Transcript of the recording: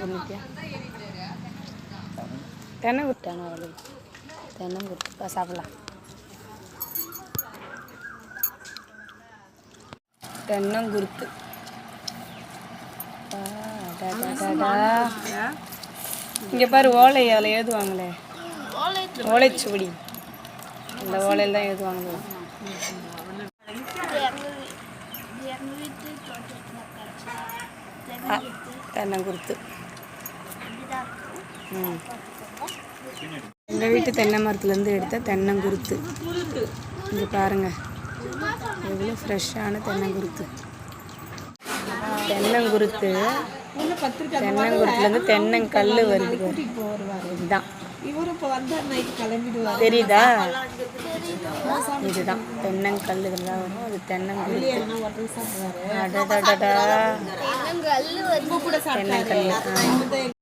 பண்ணிட்டியா? தென்னை குட்டானா அவளுக்கு? தென்னை குருத்துப்பா சாப்பிடலாம். தென்னங்குருத்து ஆ, டா, டா, டா, டா. இங்க பாரு ஓலை அதில் ஏதுவாங்களே? ஓலைச்சுவடி. அந்த ஓலையில் தான் ஏதுவாங்களே? ஆ, தென்னங்குருத்து எங்கள் வீட்டு தென்னை மரத்துலேருந்து எடுத்த தென்னங்குருத்து. இங்கே பாருங்க. எவ்வளோ ஃப்ரெஷ்ஷான தென்னங்குருத்து. தென்னங்குருத்து தென்னங்குருத்துலேருந்து தென்னங்கல் வருது. இதுதான் தெரியுதா? இதுதான். தென்னங்கல் இதெல்லாம் வரும். அது தென்னங்கல். இந்த